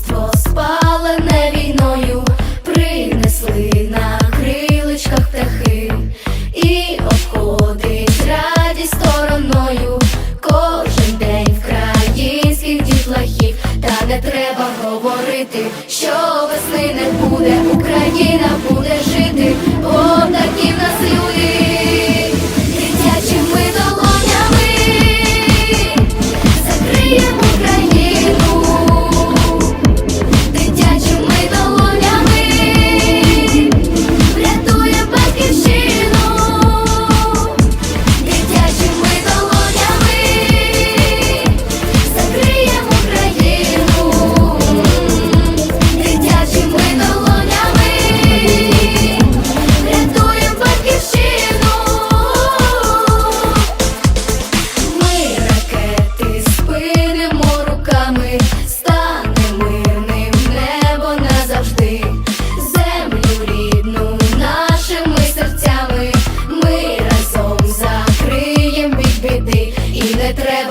дитинство спалене війною, принесли на крилечках птахи і обходить радість стороною кожен день в країнських дітлахів, та не треба говорити, що весни не буде, Україна буде жити.